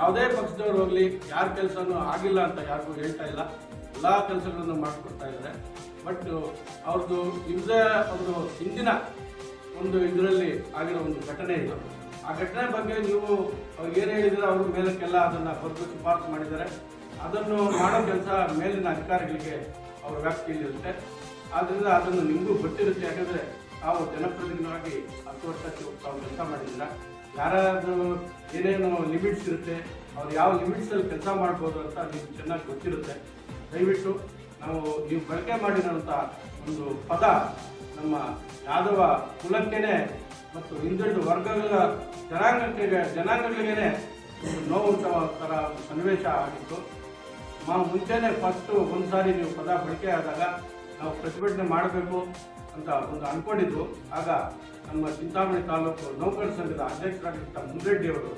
ಯಾವುದೇ ಪಕ್ಷದವ್ರು ಹೋಗ್ಲಿ, ಯಾರ ಕೆಲಸನೂ ಆಗಿಲ್ಲ ಅಂತ ಯಾರಿಗೂ ಹೇಳ್ತಾ ಇಲ್ಲ. ಎಲ್ಲ ಕೆಲಸಗಳನ್ನು ಮಾಡಿಕೊಡ್ತಾ ಇದ್ದಾರೆ. ಬಟ್ ಅವ್ರದ್ದು ಇವ್ರದೇ ಒಂದು ಹಿಂದಿನ ಒಂದು ಇದರಲ್ಲಿ ಆಗಿರೋ ಒಂದು ಘಟನೆ ಇದು. ಆ ಘಟನೆ ಬಗ್ಗೆ ನೀವು ಅವ್ರು ಏನು ಹೇಳಿದ್ರೆ ಅವ್ರ ಮೇಲಕ್ಕೆಲ್ಲ ಅದನ್ನು ಬರೆದು ಶಿಫಾರಸು ಮಾಡಿದ್ದಾರೆ. ಅದನ್ನು ಮಾಡೋ ಕೆಲಸ ಮೇಲಿನ ಅಧಿಕಾರಿಗಳಿಗೆ ಅವರ ವ್ಯಾಪ್ತಿಯಲ್ಲಿರುತ್ತೆ ಆದ್ದರಿಂದ ಅದನ್ನು ನಿಮಗೂ ಗೊತ್ತಿರುತ್ತೆ. ಯಾಕಂದರೆ ತಾವು ಜನಪ್ರತಿನಿಧಿಗಳಾಗಿ ಹತ್ತು ವರ್ಷ ತಾವು ಕೆಲಸ ಮಾಡಿದ್ದೀರ. ಯಾರಾದರೂ ಏನೇನು ಲಿಮಿಟ್ಸ್ ಇರುತ್ತೆ, ಅವ್ರು ಯಾವ ಲಿಮಿಟ್ಸಲ್ಲಿ ಕೆಲಸ ಮಾಡ್ಬೋದು ಅಂತ ನಿಮ್ಗೆ ಚೆನ್ನಾಗಿ ಗೊತ್ತಿರುತ್ತೆ. ದಯವಿಟ್ಟು ನಾವು ನೀವು ಬಳಕೆ ಮಾಡಿರೋಂಥ ಒಂದು ಪದ ನಮ್ಮ ಯಾದವ ಕುಲಕ್ಕೇನೆ ಮತ್ತು ಹಿಂದುಳಿದ ವರ್ಗಗಳ ಜನಾಂಗಕ್ಕೆ ಜನಾಂಗಗಳಿಗೇನೆ ಒಂದು ನೋವುಂಟ ಥರ ಸನ್ನಿವೇಶ ಆಗಿತ್ತು. ಮಾ ಮುಂಚೆನೆ ಫಸ್ಟು ಒಂದು ಸಾರಿ ನೀವು ಪದ ಬಳಕೆ ಆದಾಗ ನಾವು ಪ್ರತಿಭಟನೆ ಮಾಡಬೇಕು. ಅಂತ ಒಂದು ಅಂದ್ಕೊಂಡಿದ್ವು ಆಗ ನಮ್ಮ ಚಿಂತಾಮಣಿ ತಾಲೂಕು ನೌಕರ ಸಂಘದ ಅಧ್ಯಕ್ಷರಾಗಿದ್ದ ಮುನ್ರೆಡ್ಡಿಯವರು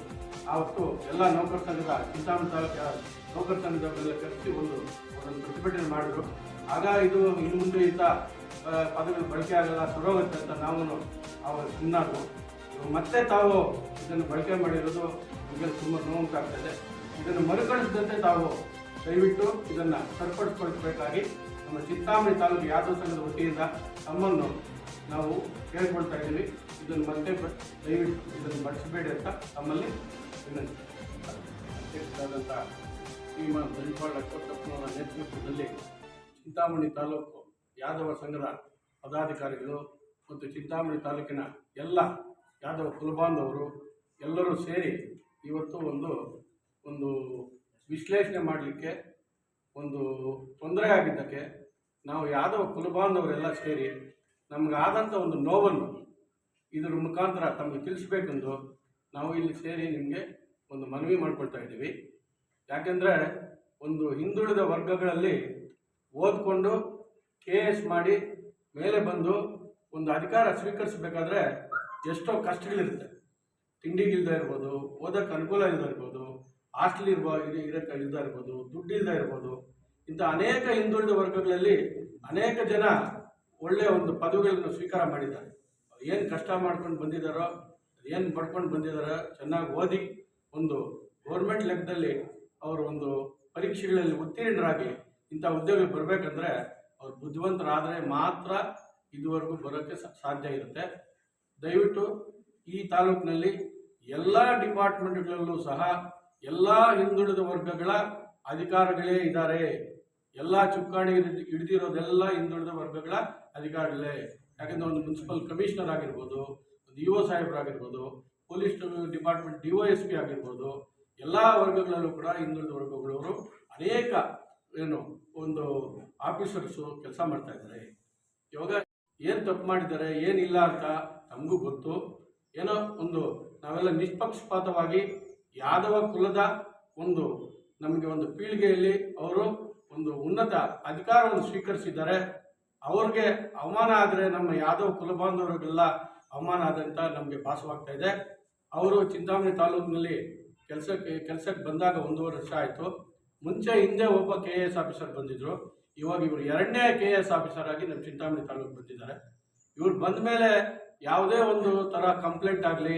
ಆವತ್ತು ಎಲ್ಲ ನೌಕರ ಸಂಘದ ಚಿಂತಾಮಣಿ ತಾಲೂಕಿನ ನೌಕರ ಸಂಘದವರೆಲ್ಲ ಕರೆಸಿ ಒಂದು ಒಂದು ಪ್ರತಿಭಟನೆ ಮಾಡಿದ್ರು. ಆಗ ಇದು ಇನ್ನು ಮುಂದೆ ಇಂಥ ಪದಗಳು ಬಳಕೆ ಆಗಲ್ಲ ಸುರೋಗುತ್ತೆ ಅಂತ ನಾವು ಅವಾಗ ಸುಮ್ಮನಾದ್ರು ಮತ್ತೆ ತಾವು ಇದನ್ನು ಬಳಕೆ ಮಾಡಿರೋದು ನಮಗೆ ತುಂಬ ನೋವುಂಟಾಗ್ತದೆ ಇದೆ. ಇದನ್ನು ಮರುಕಳಿಸಿದಂತೆ ತಾವು ದಯವಿಟ್ಟು ಇದನ್ನು ಸರಿಪಡಿಸ್ಕೊಳ್ಬೇಕಾಗಿ ನಮ್ಮ ಚಿಂತಾಮಣಿ ತಾಲೂಕು ಯಾದವ ಸಂಘದ ವತಿಯಿಂದ ತಮ್ಮನ್ನು ನಾವು ಕೇಳ್ಕೊಳ್ತಾ ಇದ್ದೀವಿ. ಇದನ್ನು ಮತ್ತೆ ದಯವಿಟ್ಟು ಇದನ್ನು ಬಳಸಬೇಡಿ ಅಂತ ತಮ್ಮಲ್ಲಿ ವಿನಂತಿ. ಅಧ್ಯಕ್ಷರಾದಂಥ ಶ್ರೀಮಾನ್ ದಲಿಪಾಳ್ ಅಶ್ವತ್ಥಪ್ಪನವರ ನೇತೃತ್ವದಲ್ಲಿ ಚಿಂತಾಮಣಿ ತಾಲೂಕು ಯಾದವ ಸಂಘದ ಪದಾಧಿಕಾರಿಗಳು ಮತ್ತು ಚಿಂತಾಮಣಿ ತಾಲೂಕಿನ ಎಲ್ಲ ಯಾದವ ಕುಲಬಾಂಧವರು ಎಲ್ಲರೂ ಸೇರಿ ಇವತ್ತು ಒಂದು ಒಂದು ವಿಶ್ಲೇಷಣೆ ಮಾಡಲಿಕ್ಕೆ, ಒಂದು ತೊಂದರೆ ಆಗಿದ್ದಕ್ಕೆ ನಾವು ಯಾದವ ಕುಲಬಾಂಧವರೆಲ್ಲ ಸೇರಿ ನಮಗಾದಂಥ ಒಂದು ನೋವನ್ನು ಇದರ ಮುಖಾಂತರ ತಮಗೆ ತಿಳಿಸ್ಬೇಕೆಂದು ನಾವು ಇಲ್ಲಿ ಸೇರಿ ನಿಮಗೆ ಒಂದು ಮನವಿ ಮಾಡ್ಕೊಳ್ತಾ ಇದ್ದೀವಿ. ಯಾಕೆಂದರೆ ಒಂದು ಹಿಂದುಳಿದ ವರ್ಗಗಳಲ್ಲಿ ಓದ್ಕೊಂಡು ಕೆ ಎಸ್ ಮಾಡಿ ಮೇಲೆ ಬಂದು ಒಂದು ಅಧಿಕಾರ ಸ್ವೀಕರಿಸಬೇಕಾದ್ರೆ ಎಷ್ಟೋ ಕಷ್ಟಗಳಿರುತ್ತೆ. ತಿಂಡಿಗಿಲ್ದೇ ಇರ್ಬೋದು, ಓದೋಕ್ಕೆ ಅನುಕೂಲ ಇಲ್ಲದೇ ಇರ್ಬೋದು, ಹಾಸ್ಟೆಲ್ ಇರ್ಬೋ ಇರೋಕ್ಕೆ ಇಲ್ಲದೆ ಇರ್ಬೋದು, ದುಡ್ಡು ಇರ್ಬೋದು ಇಂಥ ಅನೇಕ ಹಿಂದುಳಿದ ವರ್ಗಗಳಲ್ಲಿ ಅನೇಕ ಜನ ಒಳ್ಳೆಯ ಒಂದು ಪದವಿಗಳನ್ನು ಸ್ವೀಕಾರ ಮಾಡಿದ್ದಾರೆ. ಏನು ಕಷ್ಟ ಮಾಡ್ಕೊಂಡು ಬಂದಿದ್ದಾರೋ, ಏನು ಪಡ್ಕೊಂಡು ಬಂದಿದ್ದಾರೋ ಚೆನ್ನಾಗಿ ಓದಿ ಒಂದು ಗೌರ್ಮೆಂಟ್ ಲೆಕ್ಕದಲ್ಲಿ ಅವರು ಒಂದು ಪರೀಕ್ಷೆಗಳಲ್ಲಿ ಉತ್ತೀರ್ಣರಾಗಿ ಇಂಥ ಉದ್ಯೋಗಕ್ಕೆ ಬರಬೇಕಂದ್ರೆ ಅವ್ರು ಬುದ್ಧಿವಂತರಾದರೆ ಮಾತ್ರ ಇದುವರೆಗೂ ಬರೋಕ್ಕೆ ಸಾಧ್ಯ ಇರುತ್ತೆ. ದಯವಿಟ್ಟು ಈ ತಾಲೂಕಿನಲ್ಲಿ ಎಲ್ಲ ಡಿಪಾರ್ಟ್ಮೆಂಟ್ಗಳಲ್ಲೂ ಸಹ ಎಲ್ಲ ಹಿಂದುಳಿದ ವರ್ಗಗಳ ಅಧಿಕಾರಿಗಳೇ ಇದ್ದಾರೆ. ಎಲ್ಲ ಚುಕ್ಕಾಣಿ ಹಿಡಿದಿರೋದೆಲ್ಲ ಹಿಂದುಳಿದ ವರ್ಗಗಳ ಅಧಿಕಾರಿಗಳೇ. ಯಾಕಂದ್ರೆ ಒಂದು ಮುನ್ಸಿಪಲ್ ಕಮಿಷನರ್ ಆಗಿರ್ಬೋದು, ಒಂದು E O ಸಾಹೇಬರಾಗಿರ್ಬೋದು, police department D O S P ಆಗಿರ್ಬೋದು, ಎಲ್ಲ ವರ್ಗಗಳಲ್ಲೂ ಕೂಡ ಹಿಂದುಳಿದ ವರ್ಗಗಳವರು ಅನೇಕ ಏನು ಒಂದು ಆಫೀಸರ್ಸು ಕೆಲಸ ಮಾಡ್ತಾ ಇದ್ದಾರೆ. ಇವಾಗ ಏನು ತಪ್ಪು ಮಾಡಿದ್ದಾರೆ, ಏನಿಲ್ಲ ಅಂತ ನಮಗೂ ಗೊತ್ತು. ಏನೋ ಒಂದು ನಾವೆಲ್ಲ ನಿಷ್ಪಕ್ಷಪಾತವಾಗಿ ಯಾದವ ಕುಲದ ಒಂದು ನಮಗೆ ಒಂದು ಪೀಳಿಗೆಯಲ್ಲಿ ಅವರು ಒಂದು ಉನ್ನತ ಅಧಿಕಾರವನ್ನು ಸ್ವೀಕರಿಸಿದ್ದಾರೆ. ಅವ್ರಿಗೆ ಅವಮಾನ ಆದರೆ ನಮ್ಮ ಯಾದವ್ ಕುಲಬಾಂಧವರಿಗೆಲ್ಲ ಅವಮಾನ ಆದಂತ ನಮಗೆ ಭಾಸವಾಗ್ತಾ ಇದೆ. ಅವರು ಚಿಂತಾಮಣಿ ತಾಲೂಕಿನಲ್ಲಿ ಕೆಲಸಕ್ಕೆ ಕೆಲಸಕ್ಕೆ ಬಂದಾಗ ಒಂದೂವರೆ ವರ್ಷ ಆಯಿತು. ಮುಂಚೆ ಹಿಂದೆ ಒಬ್ಬ ಕೆ ಎ ಎಸ್ ಆಫೀಸರ್ ಬಂದಿದ್ರು. ಇವಾಗ ಇವರು ಎರಡನೇ ಕೆ ಎ ಎಸ್ ಆಫೀಸರ್ ಆಗಿ ನಮ್ಮ ಚಿಂತಾಮಣಿ ತಾಲೂಕು ಬಂದಿದ್ದಾರೆ. ಇವ್ರು ಬಂದ ಮೇಲೆ ಯಾವುದೇ ಒಂದು ಥರ ಕಂಪ್ಲೇಂಟ್ ಆಗಲಿ,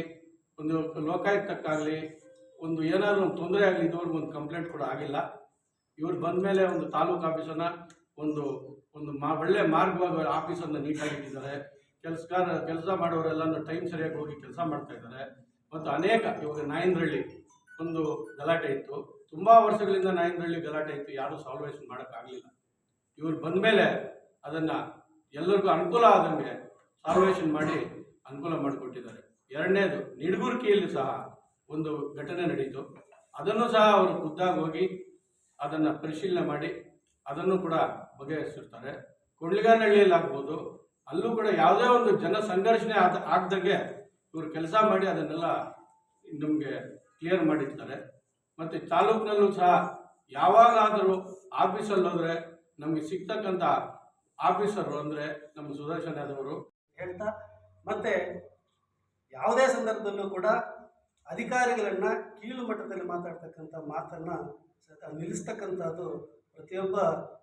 ಒಂದು ಲೋಕಾಯುಕ್ತಕ್ಕಾಗಲಿ, ಒಂದು ಏನಾದರೂ ಒಂದು ತೊಂದರೆ ಆಗಲಿ ಇದುವರೆಗೂ ಒಂದು ಕಂಪ್ಲೇಂಟ್ ಕೂಡ ಆಗಿಲ್ಲ. ಇವ್ರು ಬಂದ ಮೇಲೆ ಒಂದು ತಾಲೂಕು ಆಫೀಸನ್ನು ಒಂದು ಒಂದು ಮಾ, ಒಳ್ಳೆ ಮಾರ್ಗವಾಗಿ ಆಫೀಸನ್ನು ನೀಟಾಗಿ ಇಟ್ಟಿದ್ದಾರೆ. ಕೆಲಸಗಾರ, ಕೆಲಸ ಮಾಡೋರೆಲ್ಲನೂ ಟೈಮ್ ಸರಿಯಾಗಿ ಹೋಗಿ ಕೆಲಸ ಮಾಡ್ತಾ ಇದ್ದಾರೆ. ಮತ್ತು ಅನೇಕ, ಇವಾಗ ನಾಯಂದ್ರಳ್ಳಿ ಒಂದು ಗಲಾಟೆ ಇತ್ತು. ತುಂಬ ವರ್ಷಗಳಿಂದ ನಾಯಂದ್ರಳ್ಳಿ ಗಲಾಟೆ ಇತ್ತು. ಯಾರೂ ಸಾಲ್ವೇಷನ್ ಮಾಡೋಕ್ಕಾಗಲಿಲ್ಲ. ಇವ್ರು ಬಂದ ಮೇಲೆ ಅದನ್ನು ಎಲ್ಲರಿಗೂ ಅನುಕೂಲ ಆದಂಗೆ ಸಾಲ್ವೇಷನ್ ಮಾಡಿ ಅನುಕೂಲ ಮಾಡಿಕೊಟ್ಟಿದ್ದಾರೆ. ಎರಡನೇದು ನಿಡಗುರ್ಕಿಯಲ್ಲಿ ಸಹ ಒಂದು ಘಟನೆ ನಡೀತು. ಅದನ್ನು ಸಹ ಅವರು ಖುದ್ದಾಗಿ ಹೋಗಿ ಅದನ್ನು ಪರಿಶೀಲನೆ ಮಾಡಿ ಅದನ್ನು ಕೂಡ ಬಗೆಹರಿಸಿರ್ತಾರೆ. ಕೊಳ್ಳಿಗಾನಹಳ್ಳಿಯಲ್ಲಾಗ್ಬೋದು ಅಲ್ಲೂ ಕೂಡ ಯಾವುದೇ ಒಂದು ಜನ ಸಂಘರ್ಷಣೆ ಆದ, ಆಗ್ದಂಗೆ ಇವರು ಕೆಲಸ ಮಾಡಿ ಅದನ್ನೆಲ್ಲ ನಮಗೆ ಕ್ಲಿಯರ್ ಮಾಡಿರ್ತಾರೆ. ಮತ್ತು ತಾಲೂಕಿನಲ್ಲೂ ಸಹ ಯಾವಾಗಾದರೂ ಆಫೀಸಲ್ಲಿ ಹೋದರೆ ನಮಗೆ ಸಿಗ್ತಕ್ಕಂಥ ಆಫೀಸರು ಅಂದರೆ ನಮ್ಮ ಸುದರ್ಶನ್ ಯಾದವರು ಹೇಳ್ತಾ, ಮತ್ತೆ ಯಾವುದೇ ಸಂದರ್ಭದಲ್ಲೂ ಕೂಡ ಅಧಿಕಾರಿಗಳನ್ನ ಕೀಳು ಮಟ್ಟದಲ್ಲಿ ಮಾತಾಡ್ತಕ್ಕಂಥ ಮಾತನ್ನ ನಿಲ್ಲಿಸ್ತಕ್ಕಂಥದ್ದು ಪ್ರತಿಯೊಬ್ಬ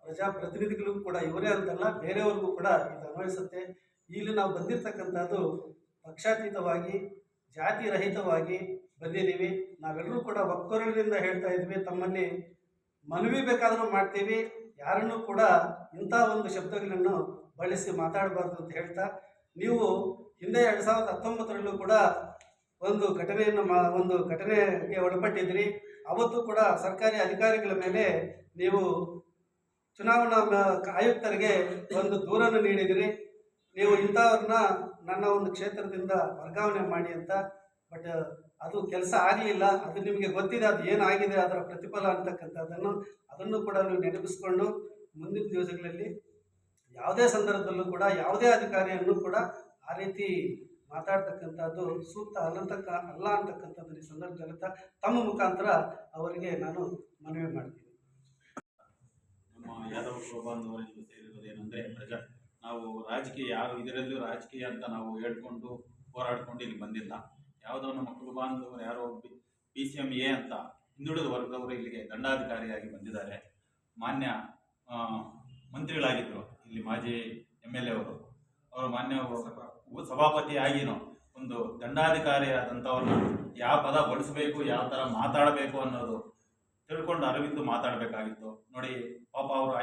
ಪ್ರಜಾಪ್ರತಿನಿಧಿಗಳಿಗೂ ಕೂಡ ಇವರೇ ಅಂತಲ್ಲ, ಬೇರೆಯವ್ರಿಗೂ ಕೂಡ ಇದು ಅನ್ವಯಿಸುತ್ತೆ. ಇಲ್ಲಿ ನಾವು ಬಂದಿರತಕ್ಕಂಥದ್ದು ಪಕ್ಷಾತೀತವಾಗಿ ಜಾತಿ ರಹಿತವಾಗಿ ಬಂದಿದ್ದೀವಿ. ನಾವೆಲ್ಲರೂ ಕೂಡ ಒಕ್ಕೊರಳಿನಿಂದ ಹೇಳ್ತಾ ಇದ್ವಿ ತಮ್ಮಲ್ಲಿ ಮನವಿ ಬೇಕಾದರೂ ಮಾಡ್ತೀವಿ. ಯಾರನ್ನೂ ಕೂಡ ಇಂಥ ಒಂದು ಶಬ್ದಗಳನ್ನು ಬಳಸಿ ಮಾತಾಡಬಾರ್ದು ಅಂತ ಹೇಳ್ತಾ, ನೀವು ಹಿಂದೆ ಎರಡು ಸಾವಿರದ ಹತ್ತೊಂಬತ್ತರಲ್ಲೂ ಕೂಡ ಒಂದು ಘಟನೆಯನ್ನು ಮಾ, ಒಂದು ಘಟನೆಗೆ ಒಳಪಟ್ಟಿದ್ರಿ ಅವತ್ತು ಕೂಡ ಸರ್ಕಾರಿ ಅಧಿಕಾರಿಗಳ ಮೇಲೆ ನೀವು ಚುನಾವಣಾ ಆಯುಕ್ತರಿಗೆ ಒಂದು ದೂರನ್ನು ನೀಡಿದಿರಿ ನೀವು ಇಂಥವ್ರನ್ನ ನನ್ನ ಒಂದು ಕ್ಷೇತ್ರದಿಂದ ವರ್ಗಾವಣೆ ಮಾಡಿ ಅಂತ. ಬಟ್ ಅದು ಕೆಲಸ ಆಗಲಿಲ್ಲ. ಅದು ನಿಮಗೆ ಗೊತ್ತಿದೆ. ಅದು ಏನಾಗಿದೆ ಅದರ ಪ್ರತಿಫಲ ಅಂತಕ್ಕಂಥದ್ದನ್ನು ಅದನ್ನು ಕೂಡ ನೀವು ನೆನಪಿಸ್ಕೊಂಡು ಮುಂದಿನ ದಿವಸಗಳಲ್ಲಿ ಯಾವುದೇ ಸಂದರ್ಭದಲ್ಲೂ ಕೂಡ ಯಾವುದೇ ಅಧಿಕಾರಿಯನ್ನು ಕೂಡ ಆ ರೀತಿ ಮಾತಾಡ್ತಕ್ಕಂಥದ್ದು ಸೂಕ್ತ ಅಲ್ಲಂತಕ್ಕ ಅಲ್ಲ ಅಂತಕ್ಕಂಥದ್ದು ಈ ಸಂದರ್ಭದಲ್ಲಿ ತಮ್ಮ ಮುಖಾಂತರ ಅವರಿಗೆ ನಾನು ಮನವಿ ಮಾಡ್ತೀನಿ. ನಮ್ಮ ಯಾದವ ಶೋಭಾಂಧವರಿಗೆ ಏನಂದರೆ ಪ್ರಜಾ ನಾವು ರಾಜಕೀಯ ಯಾರು ಇದರಲ್ಲೂ ರಾಜಕೀಯ ಅಂತ ನಾವು ಹೇಳ್ಕೊಂಡು ಹೋರಾಡ್ಕೊಂಡು ಇಲ್ಲಿ ಬಂದಿಲ್ಲ. ಯಾವುದೋ ನಮ್ಮ ಕುಲಬಾಂಧವರು ಯಾರೋ ಬಿ ಸಿ ಎಂ ಎ ಅಂತ ಹಿಂದುಳಿದ ವರ್ಗದವರು ಇಲ್ಲಿಗೆ ದಂಡಾಧಿಕಾರಿಯಾಗಿ ಬಂದಿದ್ದಾರೆ. ಮಾನ್ಯ ಆ, ಮಂತ್ರಿಗಳಾಗಿದ್ದರು ಇಲ್ಲಿ ಮಾಜಿ ಎಂ ಎಲ್ ಎ ಅವರು. ಅವರು ಮಾನ್ಯ ಸಭಾಪತಿಯಾಗಿನೋ, ಒಂದು ದಂಡಾಧಿಕಾರಿಯಾದಂಥವ್ರನ್ನ ಯಾವ ಪದ ಬಳಸಬೇಕು, ಯಾವ ಥರ ಮಾತಾಡಬೇಕು ಅನ್ನೋದು ತಿಳ್ಕೊಂಡು ಅರಿವಿದ್ದು ಮಾತಾಡಬೇಕಾಗಿತ್ತು. ನೋಡಿ, ಪಾಪ ಅವರು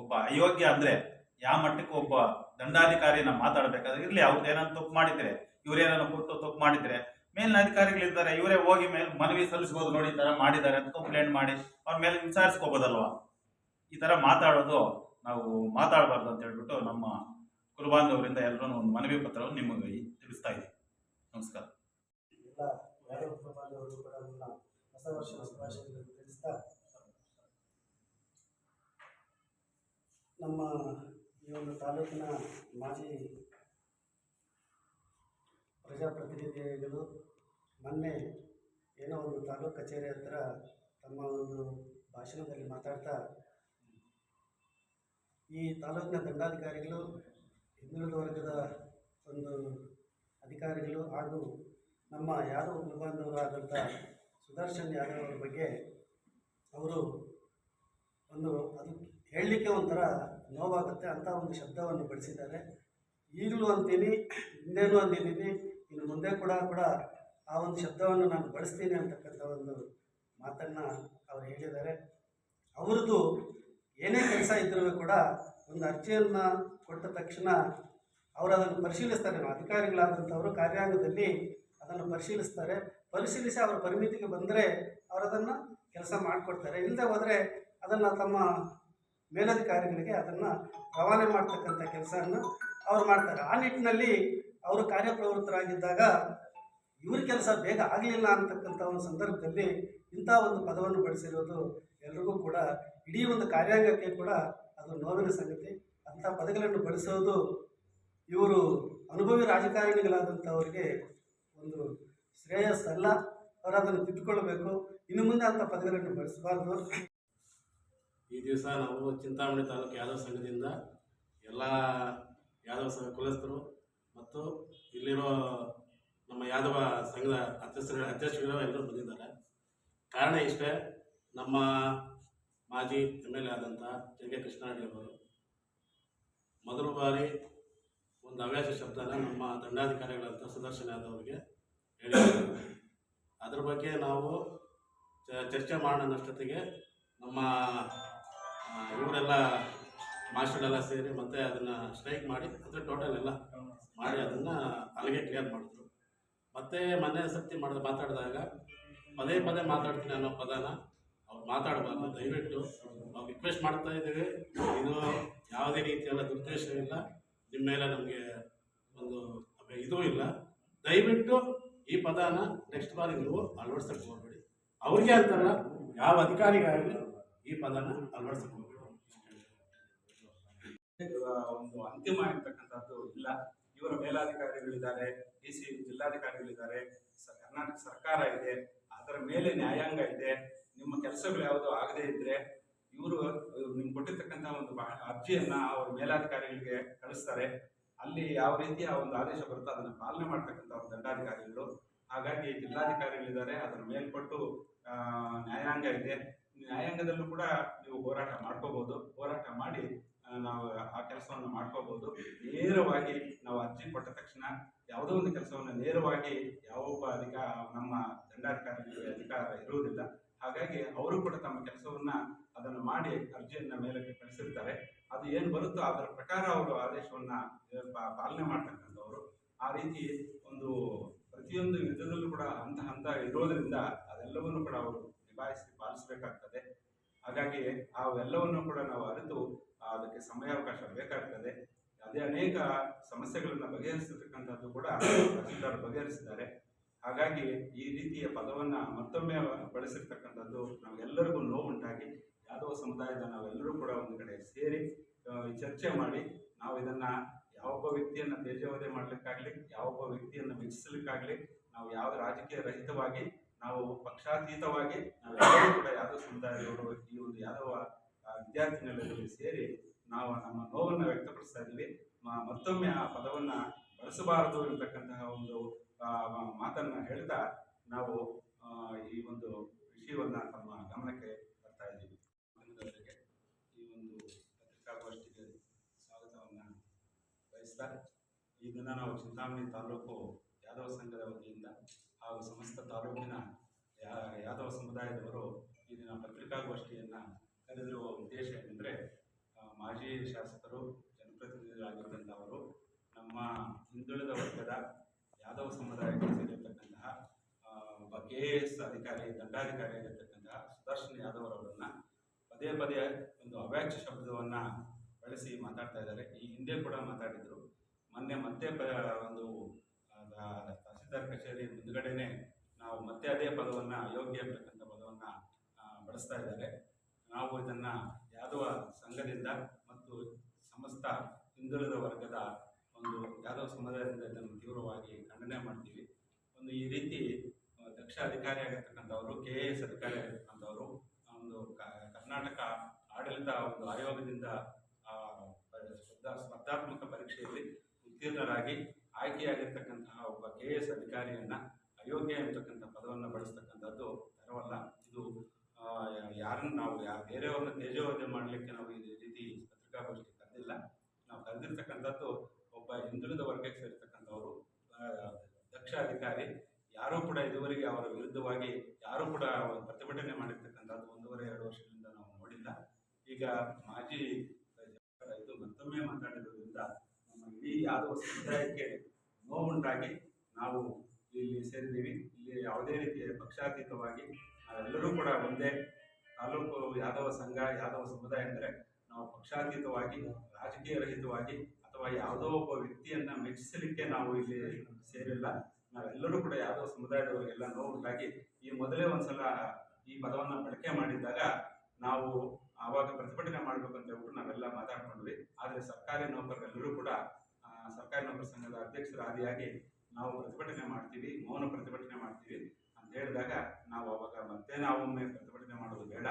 ಒಬ್ಬ ಅಯೋಗ್ಯ ಅಂದ್ರೆ ಯಾವ ಮಟ್ಟಕ್ಕೆ ಒಬ್ಬ ದಂಡಾಧಿಕಾರಿಯನ್ನ ಮಾತಾಡಬೇಕಾದ್ರೆ ಇರ್ಲಿ, ಅವ್ರು ಏನಾದ್ರು ತಪ್ಪು ಮಾಡಿದ್ರೆ ಇವ್ರೇನಾದ್ರು ಕೊಟ್ಟು ತಪ್ಪು ಮಾಡಿದ್ರೆ, ಮೇಲಿನ ಅಧಿಕಾರಿಗಳಿದ್ದಾರೆ, ಇವರೇ ಹೋಗಿ ಮೇಲೆ ಮನವಿ ಸಲ್ಲಿಸ್ಬೋದು, ನೋಡಿ, ಈ ತರ ಮಾಡಿದ್ದಾರೆ ಅಂತ ಕಂಪ್ಲೇಂಟ್ ಮಾಡಿ, ಅವ್ರ ಮೇಲೆ ವಿಚಾರಿಸ್ಕೋಬೋದಲ್ವಾ ಈ ತರ ಮಾತಾಡೋದು ನಾವು ಮಾತಾಡಬಾರ್ದು ಅಂತ ಹೇಳ್ಬಿಟ್ಟು ನಮ್ಮ ಕುಲಬಾಂಧವರಿಂದ ಎಲ್ಲರೂ ಒಂದು ಮನವಿ ಪತ್ರವನ್ನು ನಿಮಗೆ ತಿಳಿಸ್ತಾ ಇದ್ದೀನಿ. ನಮಸ್ಕಾರ. ಹೊಸ ವರ್ಷದ ತಿಳಿಸ್ತಾ ನಮ್ಮ ಈ ಒಂದು ತಾಲೂಕಿನ ಮಾಜಿ ಪ್ರಜಾಪ್ರತಿನಿಧಿಗಳು ಮೊನ್ನೆ ಏನೋ ಒಂದು ತಾಲೂಕು ಕಚೇರಿ ಹತ್ರ ತಮ್ಮ ಒಂದು ಭಾಷಣದಲ್ಲಿ ಮಾತಾಡ್ತಾ ಈ ತಾಲೂಕಿನ ದಂಡಾಧಿಕಾರಿಗಳು ಹಿಂದುಳಿದ ವರ್ಗದ ಒಂದು ಅಧಿಕಾರಿಗಳು ಹಾಗೂ ನಮ್ಮ ಯಾದವ ಕುಲಬಾಂಧವರಾದಂಥ ಸುದರ್ಶನ್ ಯಾದವ್ ಅವರ ಬಗ್ಗೆ ಅವರು ಒಂದು ಅದು ಹೇಳಲಿಕ್ಕೆ ಒಂಥರ ನೋವಾಗುತ್ತೆ ಅಂತ ಒಂದು ಶಬ್ದವನ್ನು ಬಳಸಿದ್ದಾರೆ ಈಗಲೂ ಅಂತೀನಿ ಹಿಂದೆನೂ ಅಂದಿದ್ದೀನಿ, ಇನ್ನು ಮುಂದೆ ಕೂಡ ಕೂಡ ಆ ಒಂದು ಶಬ್ದವನ್ನು ನಾನು ಬಳಸ್ತೀನಿ ಅಂತಕ್ಕಂಥ ಒಂದು ಮಾತನ್ನು ಅವರು ಹೇಳಿದ್ದಾರೆ. ಅವ್ರದ್ದು ಏನೇ ಕೆಲಸ ಇದ್ರೂ ಕೂಡ ಒಂದು ಅರ್ಜಿಯನ್ನು ಕೊಟ್ಟ ತಕ್ಷಣ ಅವರು ಅದನ್ನು ಪರಿಶೀಲಿಸ್ತಾರೆ. ಅಧಿಕಾರಿಗಳಾದಂಥವರು ಕಾರ್ಯಾಂಗದಲ್ಲಿ ಅದನ್ನು ಪರಿಶೀಲಿಸ್ತಾರೆ. ಪರಿಶೀಲಿಸಿ ಅವರ ಪರಿಮಿತಿಗೆ ಬಂದರೆ ಅವರು ಅದನ್ನು ಕೆಲಸ ಮಾಡಿಕೊಡ್ತಾರೆ. ಇಲ್ಲದೆ ಹೋದರೆ ಅದನ್ನು ತಮ್ಮ ಮೇಲಧಿಕಾರಿಗಳಿಗೆ ಅದನ್ನು ರವಾನೆ ಮಾಡ್ತಕ್ಕಂಥ ಕೆಲಸವನ್ನು ಅವ್ರು ಮಾಡ್ತಾರೆ. ಆ ನಿಟ್ಟಿನಲ್ಲಿ ಅವರು ಕಾರ್ಯಪ್ರವೃತ್ತರಾಗಿದ್ದಾಗ ಇವ್ರ ಕೆಲಸ ಬೇಗ ಆಗಲಿಲ್ಲ ಅಂತಕ್ಕಂಥ ಒಂದು ಸಂದರ್ಭದಲ್ಲಿ ಇಂಥ ಒಂದು ಪದವನ್ನು ಬಳಸಿರೋದು ಎಲ್ರಿಗೂ ಕೂಡ ಇಡೀ ಒಂದು ಕಾರ್ಯಾಂಗಕ್ಕೆ ಕೂಡ ಅದು ನೋವಿನ ಸಂಗತಿ. ಅಂಥ ಪದಗಳನ್ನು ಬಳಸೋದು ಇವರು ಅನುಭವಿ ರಾಜಕಾರಣಿಗಳಾದಂಥವ್ರಿಗೆ ಒಂದು ಶ್ರೇಯಸ್ ಅಲ್ಲ ಅವರು ಅದನ್ನು ತಿದ್ದುಕೊಳ್ಬೇಕು. ಇನ್ನು ಮುಂದೆ ಅಂಥ ಪದಗಳನ್ನು ಬಳಸಬಾರ್ದು. ಈ ದಿವಸ ನಾವು ಚಿಂತಾಮಣಿ ತಾಲೂಕು ಯಾದವ ಸಂಘದಿಂದ ಎಲ್ಲ ಯಾದವ ಸಂಘ ಕುಲಸ್ಥರು ಮತ್ತು ಇಲ್ಲಿರೋ ನಮ್ಮ ಯಾದವ ಸಂಘದ ಅಧ್ಯಕ್ಷರು ಅಧ್ಯಕ್ಷರು ಎಲ್ಲರೂ ಬಂದಿದ್ದಾರೆ. ಕಾರಣ ಇಷ್ಟೇ, ನಮ್ಮ ಮಾಜಿ ಎಂ ಎಲ್ ಎ ಆದಂತಹ ಜೆ ಕೆ ಕೃಷ್ಣಾರೆಡ್ಡಿ ಅವರು. ಮೊದಲ ಬಾರಿ ಒಂದು ಹವ್ಯಾಸ ಶಬ್ದನ ನಮ್ಮ ದಂಡಾಧಿಕಾರಿಗಳಂತ ಸುದರ್ಶನ ಯಾದವ್ ಅವರಿಗೆ ಹೇಳಿದ್ದಾರೆ. ಅದ್ರ ಬಗ್ಗೆ ನಾವು ಚರ್ಚೆ ಮಾಡೋಣಷ್ಟೊತ್ತಿಗೆ ನಮ್ಮ ಇವರೆಲ್ಲ ಮಾಸ್ಟರ್ಗಳೆಲ್ಲ ಸೇರಿ ಮತ್ತೆ ಅದನ್ನು ಸ್ಟ್ರೈಕ್ ಮಾಡಿ ಅಂದರೆ ಟೋಟಲ್ ಎಲ್ಲ ಮಾಡಿ ಅದನ್ನು ಅಲ್ಲಿಗೆ ಕ್ಲಿಯರ್ ಮಾಡಿದ್ರು. ಮತ್ತೆ ಮೊನ್ನೆ ಸರ್ತಿ ಮಾಡಿದ ಮಾತಾಡಿದಾಗ ಪದೇ ಪದೇ ಮಾತಾಡ್ತೀನಿ ಅನ್ನೋ ಪದನ ಮಾತಾಡಬಾರ್ದು. ದಯವಿಟ್ಟು ನಾವು ರಿಕ್ವೆಸ್ಟ್ ಮಾಡ್ತಾ ಇದ್ದೇವೆ. ಇದು ಯಾವುದೇ ರೀತಿಯಲ್ಲ ದುರುದ್ದೇಶವಿಲ್ಲ. ನಿಮ್ಮ ಮೇಲೆ ನಮಗೆ ಒಂದು ಇದೂ ಇಲ್ಲ. ದಯವಿಟ್ಟು ಈ ಪದಾನ ನೆಕ್ಸ್ಟ್ ಬಾರಿ ನೀವು ಅಳವಡಿಸಕ್ಕೆ ಹೋಗ್ಬೇಡಿ. ಅವ್ರಿಗೆ ಅಂತಲ್ಲ ಯಾವ ಅಧಿಕಾರಿಗಾಗಲಿ ಈ ಪದಾನ ಅಳವಡಿಸಕ್ಕೆ ಒಂದು ಅಂತಿಮ ಆಗಿರ್ತಕ್ಕಂಥದ್ದು ಇಲ್ಲ. ಇವರ ಮೇಲಾಧಿಕಾರಿಗಳಿದ್ದಾರೆ, ಡಿ ಸಿ, ಜಿಲ್ಲಾಧಿಕಾರಿಗಳಿದ್ದಾರೆ. ಕರ್ನಾಟಕ ಸರ್ಕಾರ ಇದೆ. ಅದರ ಮೇಲೆ ನ್ಯಾಯಾಂಗ ಇದೆ. ನಿಮ್ಮ ಕೆಲಸಗಳು ಯಾವುದು ಆಗದೇ ಇದ್ರೆ ಇವರು ನಿಮ್ಗೆ ಕೊಟ್ಟಿರ್ತಕ್ಕಂಥ ಒಂದು ಅರ್ಜಿಯನ್ನ ಅವ್ರ ಮೇಲಾಧಿಕಾರಿಗಳಿಗೆ ಕಳಿಸ್ತಾರೆ. ಅಲ್ಲಿ ಯಾವ ರೀತಿ ಆ ಒಂದು ಆದೇಶ ಬರುತ್ತೋ ಅದನ್ನು ಪಾಲನೆ ಮಾಡ್ತಕ್ಕಂಥ ಒಂದು ದಂಡಾಧಿಕಾರಿಗಳು. ಹಾಗಾಗಿ ಜಿಲ್ಲಾಧಿಕಾರಿಗಳಿದ್ದಾರೆ ಅದರ ಮೇಲ್ಪಟ್ಟು ನ್ಯಾಯಾಂಗ ಇದೆ. ನ್ಯಾಯಾಂಗದಲ್ಲೂ ಕೂಡ ನೀವು ಹೋರಾಟ ಮಾಡ್ಕೋಬಹುದು ಹೋರಾಟ ಮಾಡಿ ನಾವು ಆ ಕೆಲಸವನ್ನು ಮಾಡ್ಕೋಬಹುದು ನೇರವಾಗಿ ನಾವು ಅರ್ಜಿ ಕೊಟ್ಟ ತಕ್ಷಣ ಯಾವುದೋ ಒಂದು ಕೆಲಸವನ್ನು ನೇರವಾಗಿ ಯಾವೊಬ್ಬ ಅಧಿಕಾರ ನಮ್ಮ ದಂಡಾಧಿಕಾರಿಗಳಿಗೆ ಅಧಿಕಾರ ಇರುವುದಿಲ್ಲ. ಹಾಗಾಗಿ ಅವರು ಕೂಡ ತಮ್ಮ ಕೆಲಸವನ್ನ ಅದನ್ನು ಮಾಡಿ ಅರ್ಜಿಯನ್ನ ಮೇಲಕ್ಕೆ ಕಳಿಸಿರ್ತಾರೆ. ಅದು ಏನು ಬರುತ್ತೋ ಅದರ ಪ್ರಕಾರ ಅವರು ಆದೇಶವನ್ನ ಪಾಲನೆ ಮಾಡ್ತಕ್ಕಂಥವ್ರು. ಆ ರೀತಿ ಒಂದು ಪ್ರತಿಯೊಂದು ಯುದ್ಧದಲ್ಲೂ ಕೂಡ ಹಂತ ಹಂತ ಇರೋದ್ರಿಂದ ಅದೆಲ್ಲವನ್ನು ಕೂಡ ಅವರು ನಿಭಾಯಿಸಿ ಪಾಲಿಸಬೇಕಾಗ್ತದೆ. ಹಾಗಾಗಿ ಅವೆಲ್ಲವನ್ನು ಕೂಡ ನಾವು ಅರಿತು ಅದಕ್ಕೆ ಸಮಯಾವಕಾಶ ಬೇಕಾಗ್ತದೆ. ಅದೇ ಅನೇಕ ಸಮಸ್ಯೆಗಳನ್ನು ಬಗೆಹರಿಸತಕ್ಕಂಥದ್ದು ಕೂಡ ಬಗೆಹರಿಸಿದ್ದಾರೆ. ಹಾಗಾಗಿ ಈ ರೀತಿಯ ಪದವನ್ನ ಮತ್ತೊಮ್ಮೆ ಬಳಸಿರ್ತಕ್ಕಂಥದ್ದು ನಮಗೆಲ್ಲರಿಗೂ ನೋವುಂಟಾಗಿ ಯಾದವ ಸಮುದಾಯದ ನಾವೆಲ್ಲರೂ ಕೂಡ ಒಂದು ಕಡೆ ಸೇರಿ ಚರ್ಚೆ ಮಾಡಿ ನಾವು ಇದನ್ನ ಯಾವೊಬ್ಬ ವ್ಯಕ್ತಿಯನ್ನ ತೇಜೋವಧೆ ಮಾಡ್ಲಿಕ್ಕಾಗ್ಲಿ ಯಾವೊಬ್ಬ ವ್ಯಕ್ತಿಯನ್ನ ಮೆಚ್ಚಿಸಲಿಕ್ಕಾಗ್ಲಿ, ನಾವು ಯಾವ ರಾಜಕೀಯ ರಹಿತವಾಗಿ, ನಾವು ಪಕ್ಷಾತೀತವಾಗಿ ನಾವೆಲ್ಲರೂ ಕೂಡ ಯಾದವ ಸಮುದಾಯದವರು ಈ ಒಂದು ಯಾದವ ವಿದ್ಯಾರ್ಥಿ ನೆಲೆಯಲ್ಲಿ ಸೇರಿ ನಾವು ನಮ್ಮ ನೋವನ್ನ ವ್ಯಕ್ತಪಡಿಸ್ತಾ ಇದ್ದೀವಿ. ಮತ್ತೊಮ್ಮೆ ಆ ಪದವನ್ನ ಬಳಸಬಾರದು ಎಂತಕ್ಕಂತಹ ಒಂದು ಮಾತನ್ನ ಹೇಳ್ತಾ ನಾವು ಈ ಒಂದು ವಿಷಯವನ್ನ ತಮ್ಮ ಗಮನಕ್ಕೆ ಬರ್ತಾ ಇದ್ದೀವಿ. ಈ ಒಂದು ಪತ್ರಿಕಾಗೋಷ್ಠಿಗೆ ಸ್ವಾಗತವನ್ನ ಬಯಸ್ತಾ, ಈ ದಿನ ನಾವು ಚಿಂತಾಮಣಿ ತಾಲೂಕು ಯಾದವ ಸಂಘದ ವತಿಯಿಂದ ಹಾಗೂ ಸಮಸ್ತ ತಾಲೂಕಿನ ಯಾದವ ಸಮುದಾಯದವರು ಈ ದಿನ ಪತ್ರಿಕಾಗೋಷ್ಠಿಯನ್ನ ಕರೆದಿರುವ ಉದ್ದೇಶ ಏನೆಂದರೆ ಮಾಜಿ ಶಾಸಕರು ಜನಪ್ರತಿನಿಧಿಗಳಾಗಿರುವಂಥವರು ನಮ್ಮ ಹಿಂದುಳಿದ ವರ್ಗದ ಯಾದವ ಸಮುದಾಯಕ್ಕೆ ಸೇರಿರ್ತಕ್ಕಂತಹ ಒಬ್ಬ ಕೆ ಎ ಎಸ್ ಅಧಿಕಾರಿ, ದಂಡಾಧಿಕಾರಿ ಆಗಿರ್ತಕ್ಕಂತಹ ಸುದರ್ಶನ್ ಯಾದವ್ ಅವರನ್ನ ಪದೇ ಪದೇ ಒಂದು ಅವ್ಯಾಚ್ಯ ಶಬ್ದವನ್ನ ಬಳಸಿ ಮಾತಾಡ್ತಾ ಇದ್ದಾರೆ. ಈ ಹಿಂದೆ ಕೂಡ ಮಾತಾಡಿದ್ರು. ಮೊನ್ನೆ ಮತ್ತೆ ಒಂದು ತಹಸೀಲ್ದಾರ್ ಕಚೇರಿ ಮುಂದ್ಗಡೆನೆ ನಾವು ಮತ್ತೆ ಅದೇ ಪದವನ್ನ, ಅಯೋಗ್ಯ ಅಂತಕ್ಕಂಥ ಪದವನ್ನು ಬಳಸ್ತಾ ಇದ್ದಾರೆ. ನಾವು ಇದನ್ನ ಯಾದವ ಸಂಘದಿಂದ ಮತ್ತು ಸಮಸ್ತ ಹಿಂದುಳಿದ ವರ್ಗದ ಒಂದು ಯಾದವ ಸಮುದಾಯದಿಂದ ಇದನ್ನು ತೀವ್ರವಾಗಿ ಖಂಡನೆ ಮಾಡ್ತೀವಿ. ಒಂದು ಈ ರೀತಿ ದಕ್ಷ ಅಧಿಕಾರಿ ಆಗಿರ್ತಕ್ಕಂಥವರು, ಕೆ ಎ ಎಸ್ ಅಧಿಕಾರಿ ಆಗಿರ್ತಕ್ಕಂಥವರು ಒಂದು ಕರ್ನಾಟಕ ಆಡಳಿತ ಒಂದು ಆಯೋಗದಿಂದ ಸ್ಪರ್ಧಾ, ಸ್ಪರ್ಧಾತ್ಮಕ ಪರೀಕ್ಷೆಯಲ್ಲಿ ಉತ್ತೀರ್ಣರಾಗಿ ಆಯ್ಕೆಯಾಗಿರ್ತಕ್ಕಂತಹ ಒಬ್ಬ ಕೆ ಎ ಎಸ್ ಅಧಿಕಾರಿಯನ್ನ ಅಯೋಗ್ಯ ಎಂಬತಕ್ಕಂಥ ಪದವನ್ನು ಬಳಸ್ತಕ್ಕಂಥದ್ದು ತರವಲ್ಲ ಇದು ಯಾರನ್ನು ನಾವು, ಯಾ, ಬೇರೆಯವ್ರನ್ನ ತೇಜೋವಧೆ ಮಾಡಲಿಕ್ಕೆ ನಾವು ಈ ರೀತಿ ಪತ್ರಿಕಾಗೋಷ್ಠಿ ಕರೆದಿಲ್ಲ. ನಾವು ಕರೆದಿರ್ತಕ್ಕಂಥದ್ದು ಒಬ್ಬ ಹಿಂದುಳಿದ ವರ್ಗಕ್ಕೆ ಸೇರ್ತಕ್ಕಂಥವರು ದಕ್ಷ ಅಧಿಕಾರಿ ಯಾರೂ ಕೂಡ ಇದುವರೆಗೆ ಅವರ ವಿರುದ್ಧವಾಗಿ ಯಾರೂ ಕೂಡ ಪ್ರತಿಭಟನೆ ಮಾಡಿರ್ತಕ್ಕಂಥದ್ದು ಒಂದೂವರೆ, ಎರಡು ವರ್ಷದಿಂದ ನಾವು ನೋಡಿಲ್ಲ. ಈಗ ಮಾಜಿ ಇದು ಮತ್ತೊಮ್ಮೆ ಮಾತಾಡಿರೋದ್ರಿಂದ ನಮ್ಮ ಇಡೀ ಯಾದವ ಸಮುದಾಯಕ್ಕೆ ನೋವುಂಟಾಗಿ ನಾವು ಇಲ್ಲಿ ಸೇರಿದ್ದೀವಿ. ಇಲ್ಲಿ ಯಾವುದೇ ರೀತಿಯ ಪಕ್ಷಾತೀತವಾಗಿ ಎಲ್ಲರೂ ಕೂಡ ಒಂದೇ ತಾಲೂಕು ಯಾದವ ಸಂಘ, ಯಾದವ ಸಮುದಾಯ ಅಂದರೆ ನಾವು ಪಕ್ಷಾತೀತವಾಗಿ, ರಾಜಕೀಯ ರಹಿತವಾಗಿ ಅಥವಾ ಯಾವುದೋ ಒಬ್ಬ ವ್ಯಕ್ತಿಯನ್ನ ಮೆಚ್ಚಿಸಲಿಕ್ಕೆ ನಾವು ಇಲ್ಲಿ ಸೇರಿಲ್ಲ. ನಾವೆಲ್ಲರೂ ಕೂಡ ಯಾವುದೋ ಸಮುದಾಯದವರಿಗೆಲ್ಲ ನೋವುಂಟಾಗಿ ಈ ಮೊದಲೇ ಒಂದ್ಸಲ ಈ ಪದವನ್ನ ಬಳಕೆ ಮಾಡಿದ್ದಾಗ ನಾವು ಆವಾಗ ಪ್ರತಿಭಟನೆ ಮಾಡ್ಬೇಕು ಅಂತ ಹೇಳ್ಬಿಟ್ಟು ನಾವೆಲ್ಲ ಮಾತಾಡ್ಕೊಂಡ್ವಿ. ಆದರೆ ಸರ್ಕಾರಿ ನೌಕರರೆಲ್ಲರೂ ಕೂಡ ಸರ್ಕಾರಿ ನೌಕರ ಸಂಘದ ಅಧ್ಯಕ್ಷರಾದಿಯಾಗಿ ನಾವು ಪ್ರತಿಭಟನೆ ಮಾಡ್ತೀವಿ, ಮೌನ ಪ್ರತಿಭಟನೆ ಮಾಡ್ತೀವಿ ಅಂತ ಹೇಳಿದಾಗ ನಾವು ಅವಾಗ ಮತ್ತೆ ನಾವು ಒಮ್ಮೆ ಪ್ರತಿಭಟನೆ ಮಾಡೋದು ಬೇಡ.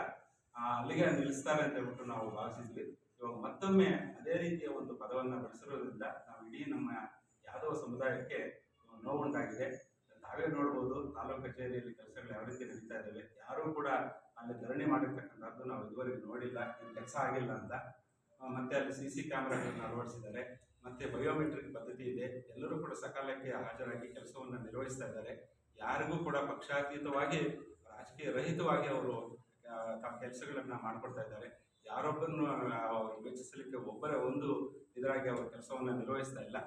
ಅಲ್ಲಿಗೆ ನಿಲ್ಲಿಸ್ತಾರೆ ಅಂತ ಹೇಳ್ಬಿಟ್ಟು ನಾವು ಭಾವಿಸಿದ್ವಿ. ಇವಾಗ ಮತ್ತೊಮ್ಮೆ ಅದೇ ರೀತಿಯ ಒಂದು ಪದವನ್ನು ಬಳಸಿರೋದ್ರಿಂದ ನಾವು ಇಡೀ ನಮ್ಮ ಯಾದವ ಸಮುದಾಯಕ್ಕೆ ನೋವುಂಟಾಗಿದೆ ತಾವೇ ನೋಡ್ಬೋದು, ತಾಲೂಕು ಕಚೇರಿಯಲ್ಲಿ ಕೆಲಸಗಳು ಯಾವ ರೀತಿ ನಡೀತಾ ಇದ್ದಾವೆ, ಯಾರೂ ಕೂಡ ಅಲ್ಲಿ ಧರಣಿ ಮಾಡಿರ್ತಕ್ಕಂಥದ್ದು ನಾವು ಇದುವರೆಗೆ ನೋಡಿಲ್ಲ ಕೆಲಸ ಆಗಿಲ್ಲ ಅಂತ. ಮತ್ತೆ ಅಲ್ಲಿ ಸಿ ಸಿ ಕ್ಯಾಮ್ರಾಗಳನ್ನು ಅಳವಡಿಸಿದ್ದಾರೆ, ಮತ್ತೆ ಬಯೋಮೆಟ್ರಿಕ್ ಪದ್ಧತಿ ಇದೆ. ಎಲ್ಲರೂ ಕೂಡ ಸಕಾಲಕ್ಕೆ ಹಾಜರಾಗಿ ಕೆಲಸವನ್ನು ನಿರ್ವಹಿಸ್ತಾ ಇದ್ದಾರೆ. ಯಾರಿಗೂ ಕೂಡ ಪಕ್ಷಾತೀತವಾಗಿ, ರಾಜಕೀಯ ರಹಿತವಾಗಿ ಅವರು ತಮ್ಮ ಕೆಲಸಗಳನ್ನು ಮಾಡಿಕೊಡ್ತಾ ಇದ್ದಾರೆ. ಯಾರೊಬ್ಬರನ್ನು ಯೋಚಿಸಲಿಕ್ಕೆ ಒಬ್ಬರೇ ಒಂದು ಇದರಾಗಿ ಅವರ ಕೆಲಸವನ್ನು ನಿರ್ವಹಿಸ್ತಾ ಇಲ್ಲ.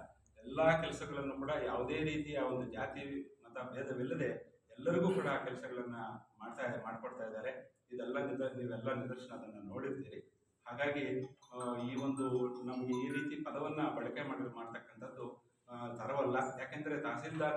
ಎಲ್ಲ ಕೆಲಸಗಳನ್ನು ಕೂಡ ಯಾವುದೇ ರೀತಿಯ ಒಂದು ಜಾತಿ, ಮತ, ಭೇದವಿಲ್ಲದೆ ಎಲ್ಲರಿಗೂ ಕೂಡ ಕೆಲಸಗಳನ್ನ ಮಾಡ್ತಾ, ಮಾಡ್ಕೊಡ್ತಾ ಇದ್ದಾರೆ. ಇದೆಲ್ಲ ನಿದ, ನೀವೆಲ್ಲ ನಿದರ್ಶನ ಅದನ್ನು ನೋಡಿರ್ತೀರಿ. ಹಾಗಾಗಿ ಈ ಒಂದು ನಮಗೆ ಈ ರೀತಿ ಪದವನ್ನ ಬಳಕೆ ಮಾಡಿ, ಮಾಡ್ತಕ್ಕಂಥದ್ದು ತರವಲ್ಲ. ಯಾಕೆಂದ್ರೆ ತಹಸೀಲ್ದಾರ್